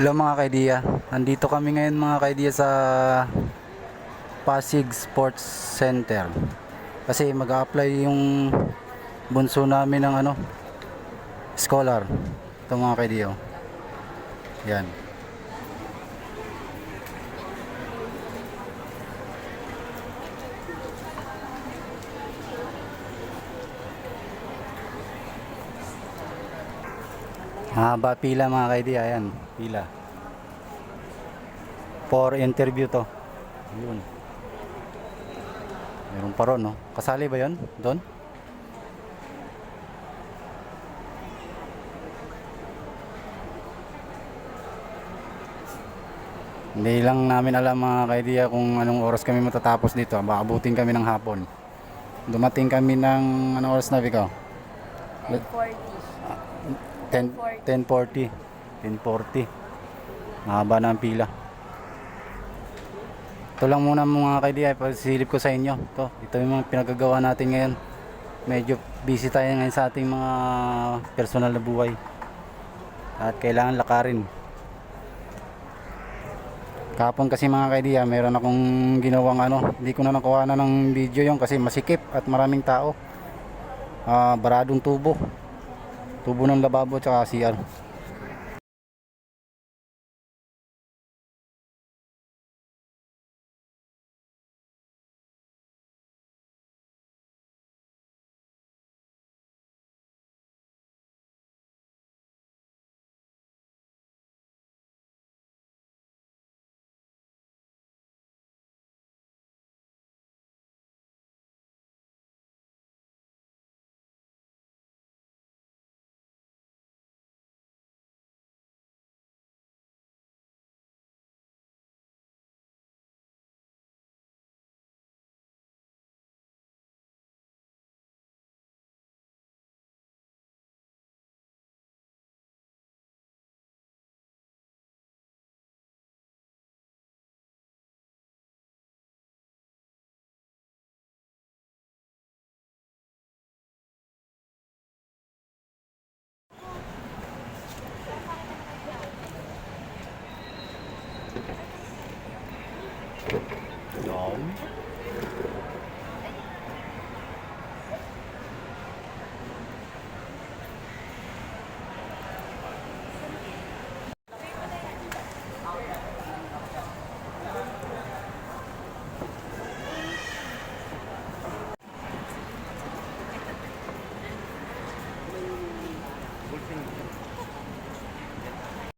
Hello mga kaidiya. Nandito kami ngayon mga kaidiya sa Pasig Sports Center. Kasi mag-a-apply yung bunso namin ng ano, scholar. Ito mga kaidiya. oh. Yan. Haba pila mga kaidiya. Ayan, pila. For interview to. Yun. Meron pa ron, no? Kasali ba yon Doon? Hindi lang namin alam mga kaidiya kung anong oras kami matatapos dito. Baka abutin kami ng hapon. Dumating kami ng anong oras na bikaw? 1040. 10, 10.40 10.40 mahaba na ang pila. Ito lang muna mga kaidiya pagsilip ko sa inyo. Ito, ito yung mga pinagagawa natin ngayon. Medyo busy tayo ngayon sa ating mga personal na buhay. At kailangan lakarin. Kapon kasi mga kaidiya meron akong ginawang ano hindi ko na nakuha na ng video yung kasi masikip at maraming tao Ah, baradong tubo. Tubo ng lababo at CR Yan.